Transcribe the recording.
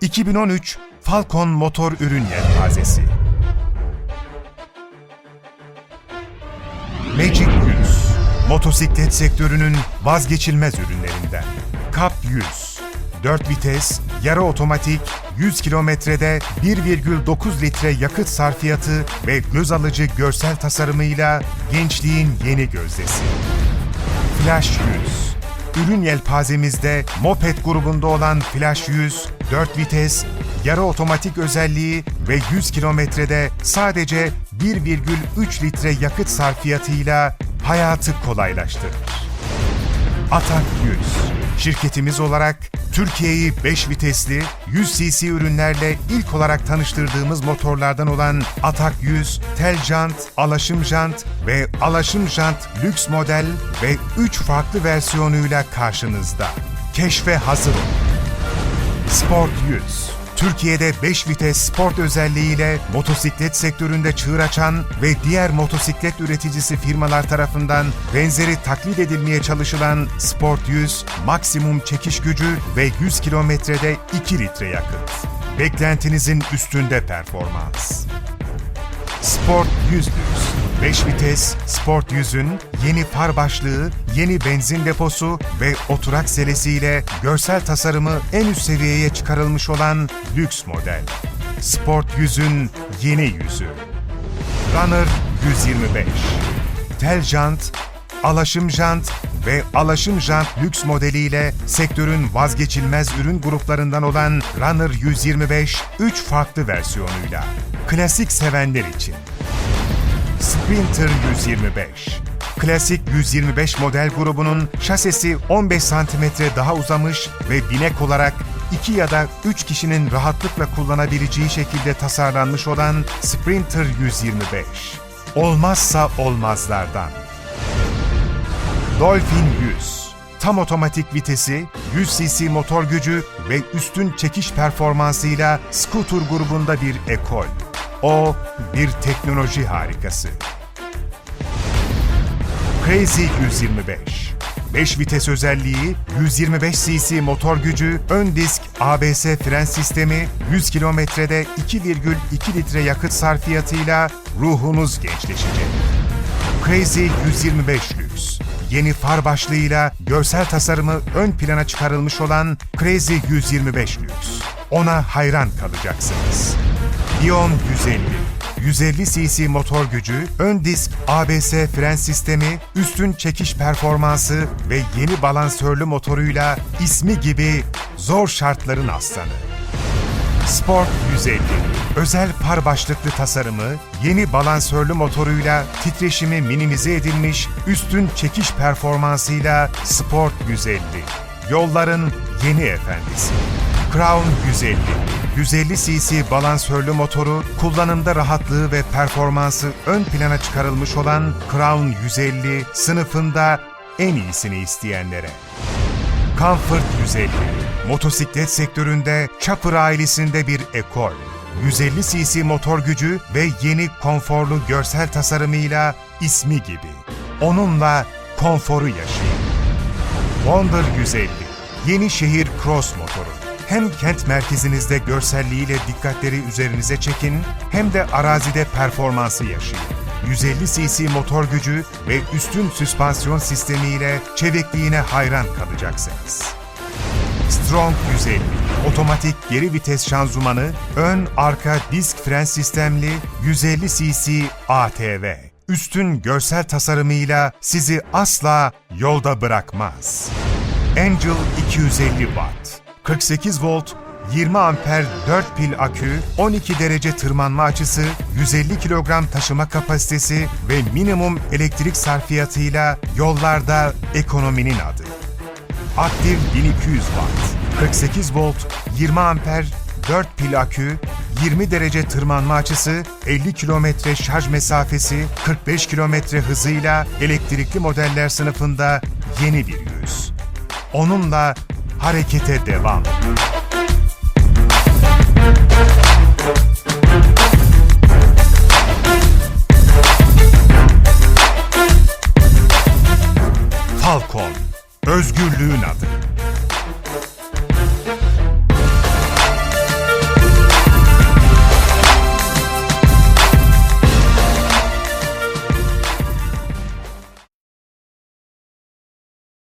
2013 Falcon Motor Ürün Yelpazesi Magic 100 Motosiklet sektörünün vazgeçilmez ürünlerinden. Cup 100 4 vites, yarı otomatik, 100 kilometrede 1,9 litre yakıt sarfiyatı ve göz alıcı görsel tasarımıyla gençliğin yeni gözdesi. Flash 100 Ürün yelpazemizde Moped grubunda olan Flash 100, 4 vites, yarı otomatik özelliği ve 100 kilometrede sadece 1,3 litre yakıt sarfiyatıyla hayatı kolaylaştırır. Atak 100 Şirketimiz olarak Türkiye'yi 5 vitesli 100 cc ürünlerle ilk olarak tanıştırdığımız motorlardan olan Atak 100, tel jant, alaşım jant ve alaşım jant lüks model ve 3 farklı versiyonuyla karşınızda. Keşfe hazır olun. Sport 100 Türkiye'de 5 vites sport özelliğiyle motosiklet sektöründe çığır açan ve diğer motosiklet üreticisi firmalar tarafından benzeri taklit edilmeye çalışılan Sport 100, maksimum çekiş gücü ve 100 kilometrede 2 litre yakıt. Beklentinizin üstünde performans. Sport 100 Lüks. 5 vites Sport 100'ün yeni far başlığı, yeni benzin deposu ve oturak selesiyle görsel tasarımı en üst seviyeye çıkarılmış olan lüks model. Sport 100'ün yeni yüzü. Runner 125. Tel jant, alaşım jant ve alaşım jant lüks modeliyle sektörün vazgeçilmez ürün gruplarından olan Runner 125 3 farklı versiyonuyla. Klasik sevenler için. Sprinter 125 Klasik 125 model grubunun şasisi 15 cm daha uzamış ve binek olarak 2 ya da 3 kişinin rahatlıkla kullanabileceği şekilde tasarlanmış olan Sprinter 125. Olmazsa olmazlardan. Dolphin 100 Tam otomatik vitesi, 100 cc motor gücü ve üstün çekiş performansıyla scooter grubunda bir ekol. O bir teknoloji harikası. Crazy 125 5 vites özelliği, 125 cc motor gücü, ön disk ABS fren sistemi, 100 kilometrede 2,2 litre yakıt sarfiyatıyla ruhunuz gençleşecek. Crazy 125 Lüks. Yeni far başlığıyla görsel tasarımı ön plana çıkarılmış olan Crazy 125 Lüks. Ona hayran kalacaksınız. Ion 150 150 cc motor gücü, ön disk ABS fren sistemi, üstün çekiş performansı ve yeni balansörlü motoruyla ismi gibi zor şartların aslanı. Sport 150. Özel par başlıklı tasarımı, yeni balansörlü motoruyla titreşimi minimize edilmiş, üstün çekiş performansıyla Sport 150. Yolların yeni efendisi. Crown 150. 150 cc balansörlü motoru, kullanımda rahatlığı ve performansı ön plana çıkarılmış olan Crown 150 sınıfında en iyisini isteyenlere. Comfort 150. Motosiklet sektöründe Chopper ailesinde bir ekol. 150 cc motor gücü ve yeni konforlu görsel tasarımıyla ismi gibi. Onunla konforu yaşayın. Wonder 150. Yeni şehir cross motoru. Hem kent merkezinizde görselliğiyle dikkatleri üzerinize çekin, hem de arazide performansı yaşayın. 150 cc motor gücü ve üstün süspansiyon sistemiyle çevikliğine hayran kalacaksınız. Strong 150 Otomatik geri vites şanzımanı, ön arka disk fren sistemli 150 cc ATV. Üstün görsel tasarımıyla sizi asla yolda bırakmaz. Angel 250 Watt 48 volt 20 amper 4 pil akü, 12 derece tırmanma açısı, 150 kilogram taşıma kapasitesi ve minimum elektrik sarfiyatıyla yollarda ekonominin adı. Aktif 1200 watt, 48 volt, 20 amper, 4 pil akü, 20 derece tırmanma açısı, 50 kilometre şarj mesafesi, 45 kilometre hızıyla elektrikli modeller sınıfında yeni bir yüz. Onunla harekete devam. Falcon, özgürlüğün adı.